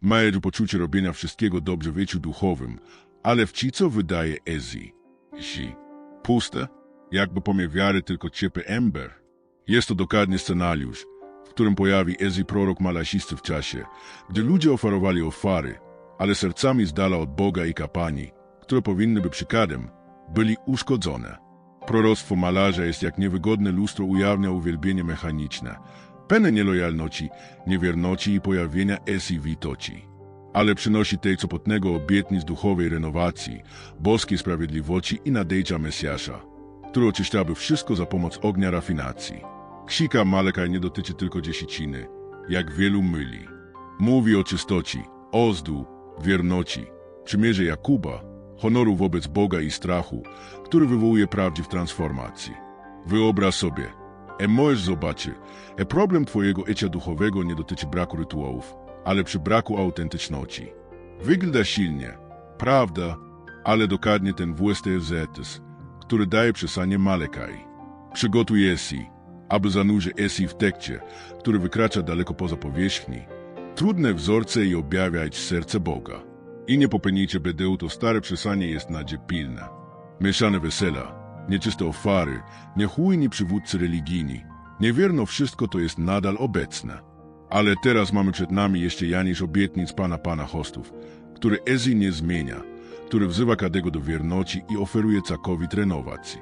Mają poczucie robienia wszystkiego dobrze w życiu duchowym, ale w ci co wydaje Ezi. Si. Puste, jakby pomie wiary tylko ciepły ember. Jest to dokładnie scenariusz, w którym pojawi Ezi prorok malasisty w czasie, gdy ludzie oferowali ofiary, ale sercami z dala od Boga i kapani, które powinny być przykładem, byli uszkodzone. Proroctwo malarza jest jak niewygodne lustro ujawnia uwielbienie mechaniczne, pełne nielojalności, niewierności i pojawienia Esi witoci. Ale przynosi tej copotnego obietnic duchowej renowacji, boskiej sprawiedliwości i nadejścia Mesjasza, który oczyszczaby wszystko za pomoc ognia rafinacji. Ksika Malekaj nie dotyczy tylko dziesięciny, jak wielu myli. Mówi o czystoci, ozdu, wierności, przymierze Jakuba, honoru wobec Boga i strachu, który wywołuje prawdziw transformacji. Wyobraź sobie, e możesz zobaczyć, e problem twojego ecia duchowego nie dotyczy braku rytuałów, ale przy braku autentyczności. Wygląda silnie, prawda, ale dokładnie ten WSTFZ, który daje przesanie Malekaj. Przygotuj Esi, aby zanurzyć Esi w tekcie, który wykracza daleko poza powierzchni, trudne wzorce i objawiać serce Boga. I nie popełnijcie bedeł, to stare przesanie jest nadzie pilne. Mieszane wesela, nieczyste ofary, niechujni przywódcy religijni, niewierno wszystko to jest nadal obecne. Ale teraz mamy przed nami jeszcze Janisz obietnic Pana Pana hostów, który Ezi nie zmienia, który wzywa każdego do wierności i oferuje całkowit renowacji.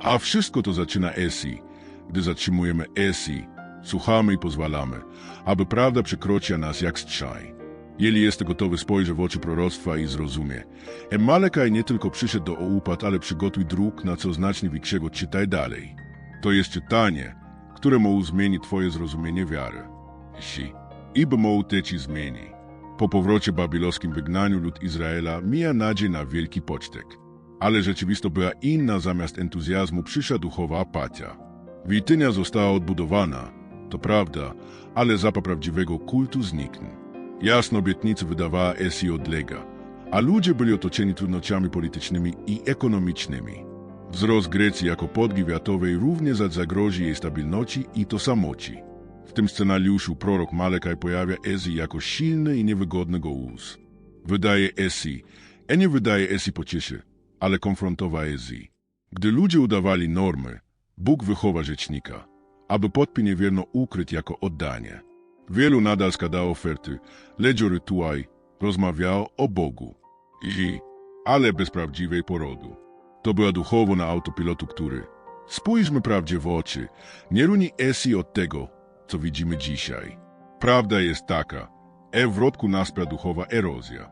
A wszystko to zaczyna Esi, gdy zatrzymujemy Esi, słuchamy i pozwalamy, aby prawda przekroczyła nas jak strzaj. Jeżeli jest gotowy spojrzeć w oczy proroctwa i zrozumie. E Malekaj nie tylko przyszedł do upad, ale przygotuj dróg, na co znacznie większego czytaj dalej. To jest czytanie, które może zmieni twoje zrozumienie wiary. Si. Iby może te ci zmieni. Po powrocie babilonskim wygnaniu lud Izraela mija nadzieję na wielki pocztek. Ale rzeczywisto była inna, zamiast entuzjazmu przyszła duchowa apatia. Witynia została odbudowana, to prawda, ale zapach prawdziwego kultu zniknął. Jasno obietnicy wydawała Esi odlega, a ludzie byli otoczeni trudnościami politycznymi i ekonomicznymi. Wzrost Grecji jako podgi wiatowej również zagrozi jej stabilności i tożsamości. W tym scenariuszu prorok Malekaj pojawia Ezi jako silny i niewygodny gołus. Wydaje Esi, a nie wydaje Esi pocieszy, ale konfrontowa Ezi. Gdy ludzie udawali normy, Bóg wychowa rzecznika, aby podpi niewierno ukryć jako oddanie. Wielu nadal składało oferty, lecz rytuał rozmawiało o Bogu. I, ale bez prawdziwej porodu. To była duchowo na autopilotu, który spójrzmy prawdzie w oczy, nie runi Esi od tego, co widzimy dzisiaj. Prawda jest taka, e w rodku naspra duchowa erozja.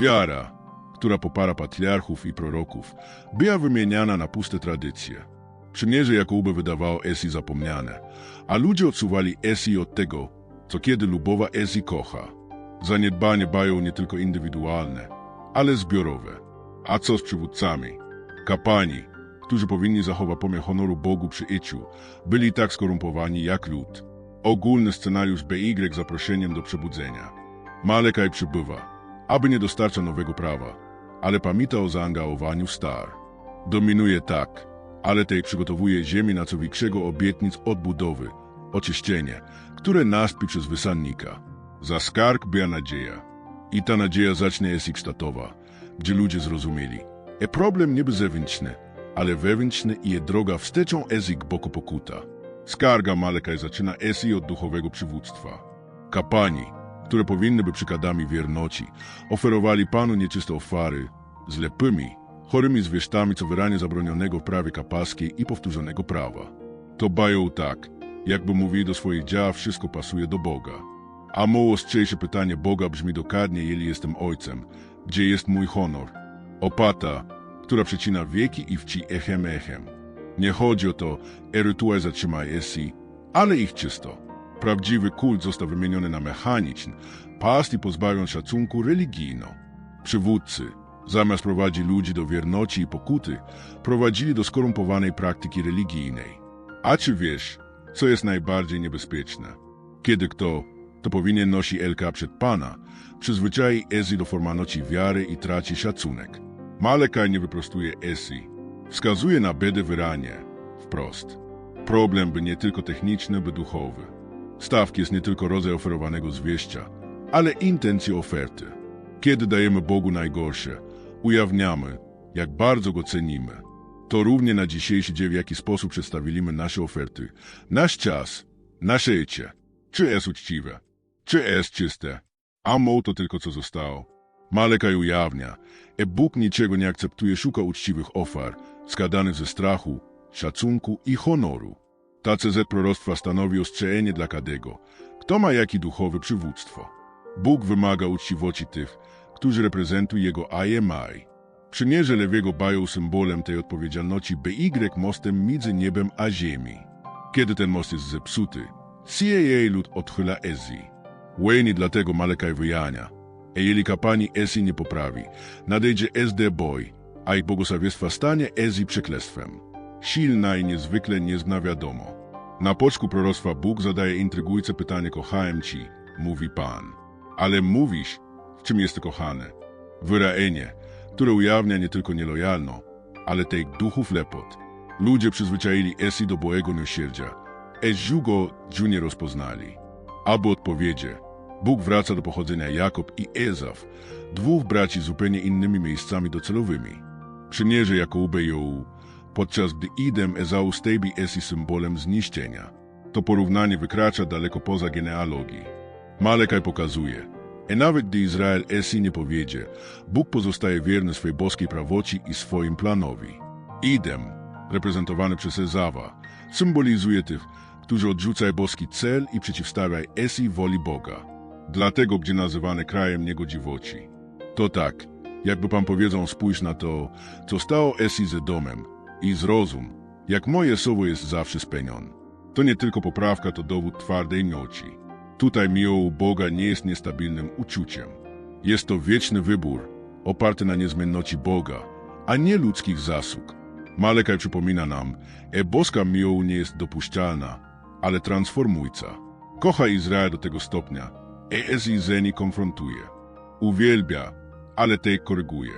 Wiara, która popara patriarchów i proroków, była wymieniana na puste tradycje. Przymierze Jakuby wydawało Esi zapomniane, a ludzie odsuwali Esi od tego, co kiedy lubowa Esi kocha. Zaniedbanie bają nie tylko indywidualne, ale zbiorowe. A co z przywódcami? Kapani, którzy powinni zachować pomiar honoru Bogu przy iciu, byli tak skorumpowani jak lud. Ogólny scenariusz BY zaproszeniem do przebudzenia. Malekaj przybywa, aby nie dostarcza nowego prawa, ale pamięta o zaangażowaniu star. Dominuje tak, ale tej przygotowuje ziemi na co większego obietnic odbudowy, oczyszczenie, które naspi przez wysannika. Za skarg była nadzieja. I ta nadzieja zacznie jest statowa, gdzie ludzie zrozumieli. E problem nie był zewnętrzny, ale wewnętrzny i je droga wsteczą ezik boku pokuta. Skarga Malekaj zaczyna esi od duchowego przywództwa. Kapani, które powinny być przykładami wierności, oferowali Panu nieczyste ofary, z lepymi, chorymi zwierztami, co wyranie zabronionego w prawie kapackiej i powtórzonego prawa. To bają tak, jakby mówili do swoich dział, wszystko pasuje do Boga. A mało ostrzejsze pytanie Boga brzmi dokładnie, jeżeli jestem ojcem, gdzie jest mój honor? Opata, która przecina wieki i wci echem echem. Nie chodzi o to, e rytuał zatrzyma esi, ale ich czysto. Prawdziwy kult został wymieniony na mechaniczny, past i pozbawion szacunku religijno. Przywódcy, zamiast prowadzić ludzi do wierności i pokuty, prowadzili do skorumpowanej praktyki religijnej. A czy wiesz, co jest najbardziej niebezpieczne? Kiedy kto, to powinien nosi Elka przed Pana, przyzwyczai Ezi do formalności wiary i traci szacunek. Malekaj nie wyprostuje Esi, wskazuje na biedę w Iranie, wprost. Problem by nie tylko techniczny, by duchowy. Stawki jest nie tylko rodzaj oferowanego zwieścia, ale intencje oferty. Kiedy dajemy Bogu najgorsze, ujawniamy, jak bardzo Go cenimy. To równie na dzisiejszy dzień, w jaki sposób przedstawiliśmy nasze oferty. Nasz czas, nasze życie. Czy jest uczciwe? Czy jest czyste? A mo to tylko co zostało. Malekaj ujawnia, e Bóg niczego nie akceptuje, szuka uczciwych ofiar, składanych ze strachu, szacunku i honoru. Ta CZ proroctwa stanowi ostrzeżenie dla każdego, kto ma jaki duchowe przywództwo. Bóg wymaga uczciwości tych, którzy reprezentują Jego IMI. Przymierze Lewiego bają symbolem tej odpowiedzialności BY mostem między niebem a ziemi. Kiedy ten most jest zepsuty, CIA lud odchyla Ezji. Wayne dlatego Malekaj wyjania. A jeżeli kapani Ezji nie poprawi, nadejdzie SD Boy, a ich błogosławieństwa stanie Ezji przeklestwem. Silna i niezwykle niezna wiadomo. Na poczku proroctwa Bóg zadaje intrygujące pytanie kochałem ci, mówi Pan. Ale mówisz, w czym jest kochane? Wyraenie, które ujawnia nie tylko nielojalno, ale tej duchów lepot. Ludzie przyzwyczaili Esi do bołego miłosierdzia, eż go dżu nie rozpoznali. Albo odpowiedzie, Bóg wraca do pochodzenia Jakob i Ezaf, dwóch braci zupełnie innymi miejscami docelowymi. Przymierze Jakubę ją, podczas gdy idem Ezau stejbi Esi symbolem zniszczenia. To porównanie wykracza daleko poza genealogii. Malekaj pokazuje, e nawet gdy Izrael Esi nie powiedzie, Bóg pozostaje wierny swej boskiej prawoci i swoim planowi. Idem, reprezentowany przez Ezawa, symbolizuje tych, którzy odrzucają boski cel i przeciwstawiają Esi woli Boga. Dlatego gdzie nazywany krajem niegodziwoci. To tak, jakby pan powiedział, spójrz na to, co stało Esi ze domem i zrozum, jak moje słowo jest zawsze spełnione. To nie tylko poprawka, to dowód twardej mioci. Tutaj miłość Boga nie jest niestabilnym uczuciem. Jest to wieczny wybór, oparty na niezmienności Boga, a nie ludzkich zasług. Malekaj przypomina nam, e boska miłość nie jest dopuszczalna, ale transformujca. Kocha Izrael do tego stopnia, e Ezizeni konfrontuje. Uwielbia, ale tej koryguje.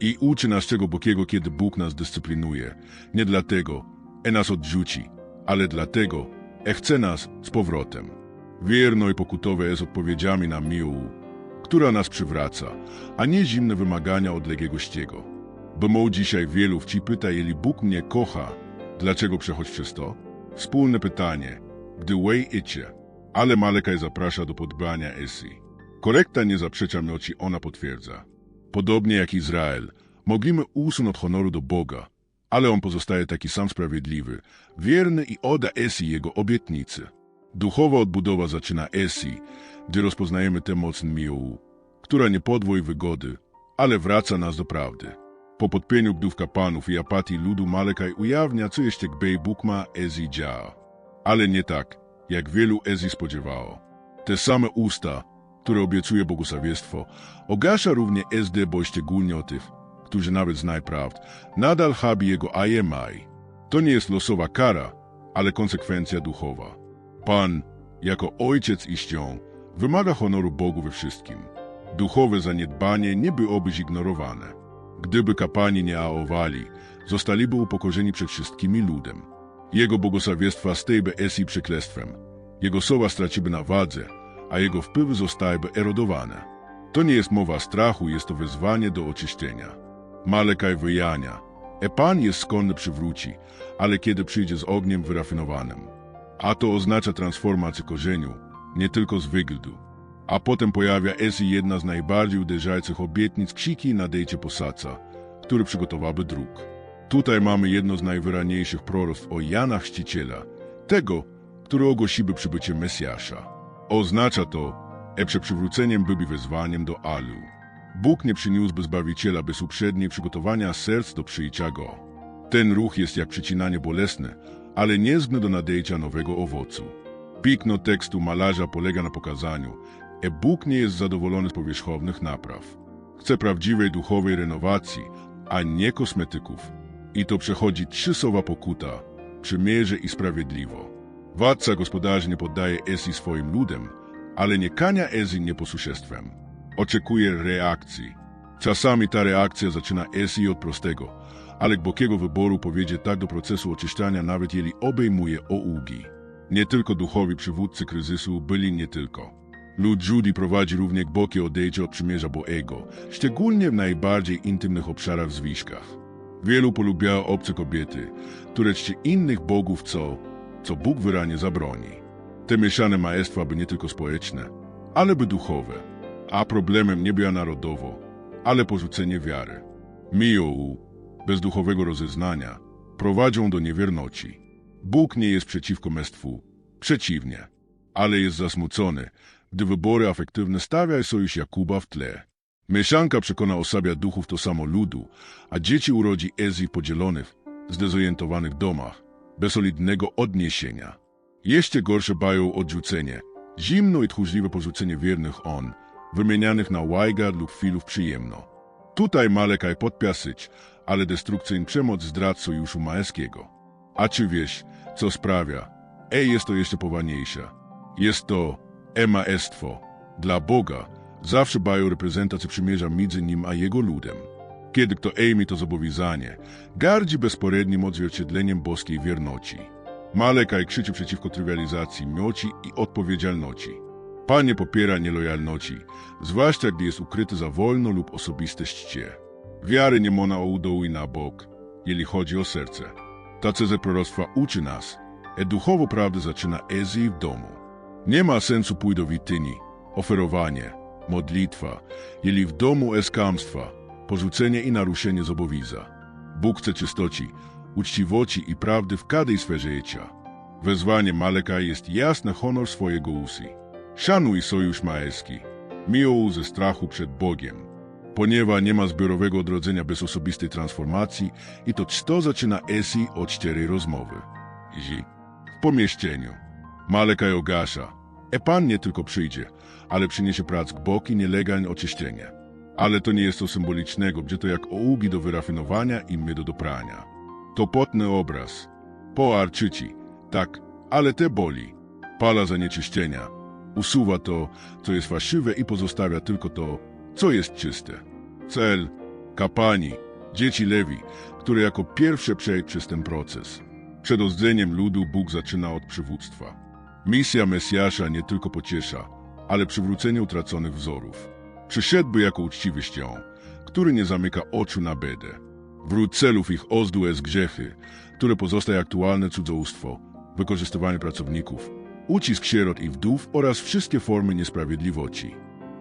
I uczy nas czego bokiego, kiedy Bóg nas dyscyplinuje. Nie dlatego, e nas odrzuci, ale dlatego, e chce nas z powrotem. Wierno i pokutowe jest odpowiedziami na miłu, która nas przywraca, a nie zimne wymagania odległego Bo mo dzisiaj wielu wci pyta, jeżeli Bóg mnie kocha, dlaczego przechodź przez to? Wspólne pytanie, gdy way idzie, ale Malekaj zaprasza do podbania Esi. Korekta nie zaprzecza mioci, ona potwierdza. Podobnie jak Izrael, mogliśmy usunąć honoru do Boga, ale on pozostaje taki sam sprawiedliwy, wierny i oda Esi jego obietnicy. Duchowa odbudowa zaczyna Esi, gdy rozpoznajemy tę moc miłu, która nie podwoi wygody, ale wraca nas do prawdy. Po podpieniu bdów kapłanów i apatii ludu Malekaj ujawnia, co jeszcze gbej Bóg ma Ezi działa. Ale nie tak, jak wielu Ezi spodziewało. Te same usta, które obiecuje błogosławieństwo, ogasza równie SD, bo szczególnie o tych, którzy nawet znają prawd, nadal habi jego IMI. To nie jest losowa kara, ale konsekwencja duchowa. Pan, jako ojciec i ścią, wymaga honoru Bogu we wszystkim. Duchowe zaniedbanie nie byłoby zignorowane. Gdyby kapłani nie aowali, zostaliby upokorzeni przed wszystkimi ludem. Jego błogosławieństwa stejby esi przeklestwem. Jego słowa straciby na wadze, a jego wpływy zostałyby erodowane. To nie jest mowa strachu, jest to wezwanie do oczyszczenia. Malekaj wyjania. E Pan jest skłonny przywróci, ale kiedy przyjdzie z ogniem wyrafinowanym. A to oznacza transformację korzeniu, nie tylko z wyglądu. A potem pojawia Esi jedna z najbardziej uderzających obietnic ksiki nadejdzie posadca, który przygotowałby dróg. Tutaj mamy jedno z najwyraźniejszych proroctw o Jana Chrzciciela, tego, który ogłosiłby przybycie Mesjasza. Oznacza to, e przed przywróceniem byłby wezwaniem do Alu. Bóg nie przyniósłby Zbawiciela bez uprzedniej przygotowania serc do przyjścia Go. Ten ruch jest jak przycinanie bolesne, ale niezbędny do nadejścia nowego owocu. Pikno tekstu malarza polega na pokazaniu, e Bóg nie jest zadowolony z powierzchownych napraw. Chce prawdziwej duchowej renowacji, a nie kosmetyków. I to przechodzi trzy słowa pokuta, przymierze i sprawiedliwo. Władca gospodarzy nie poddaje Esi swoim ludem, ale nie kania Esi nieposłuszestwem. Oczekuje reakcji. Czasami ta reakcja zaczyna Esi od prostego, ale głębokiego wyboru powiedzie tak do procesu oczyszczania, nawet jeżeli obejmuje ougi. Nie tylko duchowi przywódcy kryzysu byli nie tylko. Lud Judy prowadzi równie głębokie odejście od przymierza Boego, szczególnie w najbardziej intymnych obszarach w zwiskach. Wielu polubiało obce kobiety, które czci innych bogów, co, co Bóg wyraźnie zabroni. Te mieszane maestwa by nie tylko społeczne, ale by duchowe. A problemem nie była narodowo, ale porzucenie wiary. Miłu, bez duchowego rozeznania, prowadzą do niewierności. Bóg nie jest przeciwko mestwu, przeciwnie, ale jest zasmucony, gdy wybory afektywne stawia sojusz Jakuba w tle. Mieszanka przekona osabia duchów to samo ludu, a dzieci urodzi Ezji podzielonych, zdezorientowanych domach, bez solidnego odniesienia. Jeszcze gorsze bają odrzucenie, zimno i tchórzliwe porzucenie wiernych on, wymienianych na łajgad lub chwilów przyjemno. Tutaj malekaj podpiasyć, ale destrukcja i przemoc zdrad sojuszu maeskiego. A czy wiesz, co sprawia? Ej, jest to jeszcze poważniejsze. Jest to emaestwo. Dla Boga zawsze bają reprezentację przymierza między nim a jego ludem. Kiedy kto ejmi to zobowiązanie, gardzi bezporednim odzwierciedleniem boskiej wierności. Malekaj krzyczy przeciwko trywializacji mioci i odpowiedzialności. Pan nie popiera nielojalności, zwłaszcza gdy jest ukryty za wolno lub osobiste czcie. Wiary nie mona o udoły na bok, jeśli chodzi o serce. Ta cezę proroctwa uczy nas, e duchowo prawdę zaczyna Ezji w domu. Nie ma sensu pójść do wityni, oferowanie, modlitwa, jeśli w domu jest kamstwa, porzucenie i naruszenie zobowiąza. Bóg chce czystoci, uczciwości i prawdy w każdej sferze życia. Wezwanie Maleka jest jasny honor swojego usy. Szanuj sojusz maerski, miło ze strachu przed Bogiem. Ponieważ nie ma zbiorowego odrodzenia bez osobistej transformacji i to czto zaczyna esi od szczerej rozmowy. Zi. W pomieszczeniu. Malekaj ogasza. E pan nie tylko przyjdzie, ale przyniesie prac boki nielegalne oczyszczenie. Ale to nie jest to symbolicznego, gdzie to jak oługi do wyrafinowania i mydo do prania. To potny obraz. Po arczyci. Tak, ale te boli. Pala zanieczyszczenia. Usuwa to, co jest fałszywe i pozostawia tylko to, co jest czyste. Cel, kapani, dzieci Lewi, które jako pierwsze przejdą przez ten proces. Przed odzdzeniem ludu Bóg zaczyna od przywództwa. Misja Mesjasza nie tylko pociesza, ale przywrócenie utraconych wzorów. Przyszedłby jako uczciwy ścią, który nie zamyka oczu na bedę. Wrót celów ich ozdu jest grzechy, które pozostaje aktualne cudzołóstwo, wykorzystywanie pracowników, ucisk sierot i wdów oraz wszystkie formy niesprawiedliwości.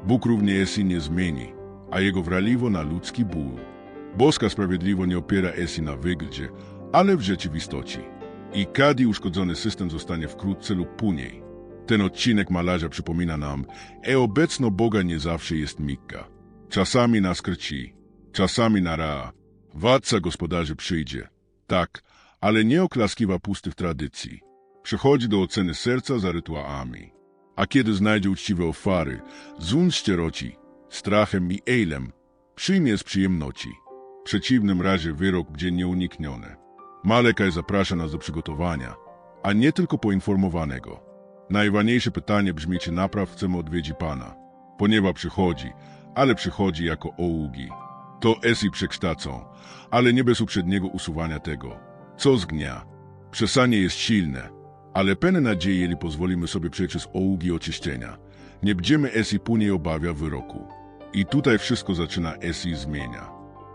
Bóg równie jest i nie zmieni, a jego wraliwo na ludzki ból. Boska sprawiedliwo nie opiera esi na wyglądzie, ale w rzeczywistości. I kadi uszkodzony system zostanie wkrótce lub później. Ten odcinek malarza przypomina nam, e obecno Boga nie zawsze jest mikka. Czasami nas krci, czasami na ra. Władca gospodarzy przyjdzie. Tak, ale nie oklaskiwa pustych tradycji. Przechodzi do oceny serca za rytuałami. A kiedy znajdzie uczciwe ofiary, zun szczeroci, strachem i ejlem, przyjmie z przyjemności. W przeciwnym razie wyrok będzie nieunikniony. Malekaj zaprasza nas do przygotowania, a nie tylko poinformowanego. Najważniejsze pytanie brzmi, czy naprawdę chcemy odwiedzić Pana. Ponieważ przychodzi, ale przychodzi jako oługi. To esi przekształcą, ale nie bez uprzedniego usuwania tego, co zgnia. Przesanie jest silne, ale pewne nadziei, jeśli pozwolimy sobie przejść przez oługi oczyszczenia. Nie będziemy esi później obawia wyroku. I tutaj wszystko zaczyna esi zmienia.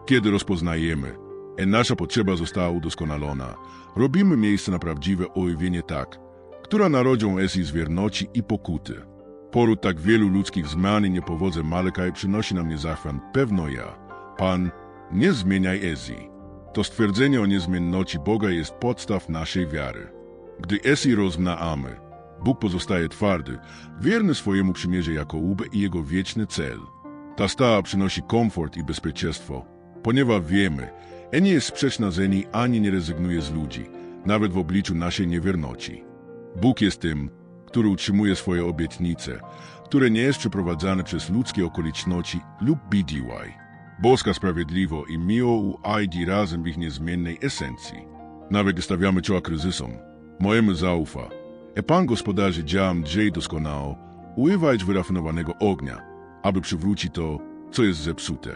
Kiedy rozpoznajemy, e nasza potrzeba została udoskonalona, robimy miejsce na prawdziwe ojawienie tak, która narodzią esi z wierności i pokuty. Poród tak wielu ludzkich zmian i niepowodze Malekaj przynosi nam niezachwian pewno ja. Pan, nie zmieniaj Ezji. To stwierdzenie o niezmienności Boga jest podstaw naszej wiary. Gdy Esi rozmnaamy, Bóg pozostaje twardy, wierny swojemu przymierze jako łubę i jego wieczny cel. Ta stała przynosi komfort i bezpieczeństwo, ponieważ wiemy, e nie jest sprzeczna z niej ani nie rezygnuje z ludzi, nawet w obliczu naszej niewierności. Bóg jest tym, który utrzymuje swoje obietnice, które nie jest przeprowadzane przez ludzkie okoliczności lub BDY. Boska sprawiedliwo i miło uajdi razem w ich niezmiennej esencji. Nawet gdy stawiamy czoła kryzysom, mojemu zaufa. E Pan gospodarzy działam dziej doskonałe, uływać wyrafinowanego ognia, aby przywrócić to, co jest zepsute.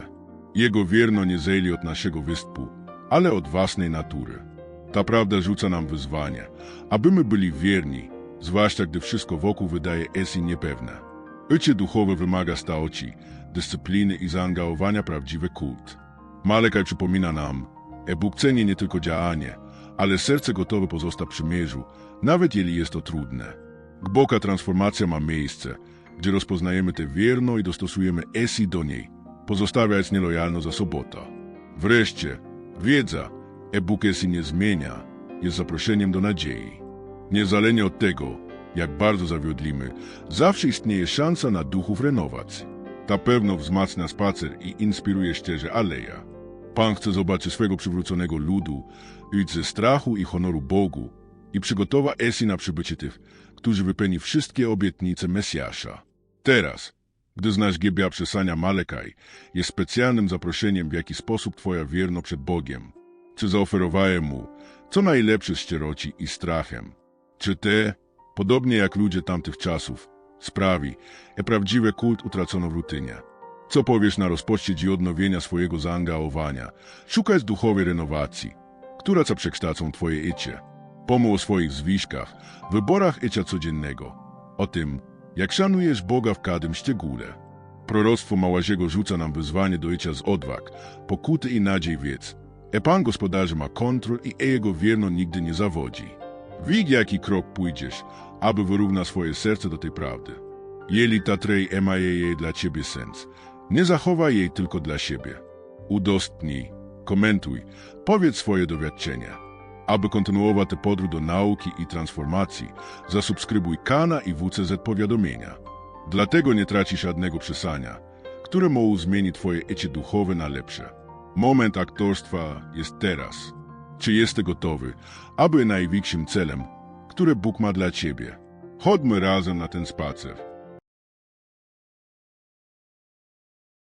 Jego wierno nie zejli od naszego występu, ale od własnej natury. Ta prawda rzuca nam wyzwanie, aby my byli wierni, zwłaszcza gdy wszystko wokół wydaje esi niepewne. Życie duchowe wymaga stałoci, dyscypliny i zaangażowania prawdziwy kult. Malekaj przypomina nam, e Bóg ceni nie tylko działanie, ale serce gotowe pozosta przymierzu, nawet jeśli jest to trudne. Głęboka transformacja ma miejsce, gdzie rozpoznajemy tę wierno i dostosujemy esi do niej, pozostawiając nielojalność za sobota. Wreszcie, wiedza, e Bóg esi nie zmienia, jest zaproszeniem do nadziei. Niezależnie od tego, jak bardzo zawiodlimy, zawsze istnieje szansa na duchów renowacji. Ta pewność wzmacnia spacer i inspiruje ścieżę aleja. Pan chce zobaczyć swego przywróconego ludu, iść ze strachu i honoru Bogu i przygotowa Esi na przybycie tych, którzy wypełni wszystkie obietnice Mesjasza. Teraz, gdy znasz Giebia przesania Malekaj, jest specjalnym zaproszeniem, w jaki sposób Twoja wierno przed Bogiem. Czy zaoferowałem Mu, co najlepsze z szczeroci i strachem? Czy te, podobnie jak ludzie tamtych czasów, sprawi, że prawdziwy kult utracono w rutynie? Co powiesz na rozpoczęcie i odnowienia swojego zaangażowania? Szukaj duchowej renowacji, która co przekształcą Twoje icie. Pomył o swoich zwiskach, wyborach icia codziennego. O tym, jak szanujesz Boga w każdym szczególe. Proroctwo Małaziego rzuca nam wyzwanie do icia z odwag, pokuty i nadziei wiedz. E Pan gospodarzy ma kontrol i e jego wierno nigdy nie zawodzi. Wig jaki krok pójdziesz, aby wyrówna swoje serce do tej prawdy. Jeli ta trej ema jej dla ciebie sens, nie zachowaj jej tylko dla siebie. Udostnij, komentuj, powiedz swoje doświadczenia. Aby kontynuować tę podróż do nauki i transformacji, zasubskrybuj kana i WCZ powiadomienia. Dlatego nie tracisz żadnego przesania, które mogą zmienić twoje ecie duchowe na lepsze. Moment aktorstwa jest teraz. Czy jesteś gotowy, aby największym celem, który Bóg ma dla ciebie? Chodźmy razem na ten spacer.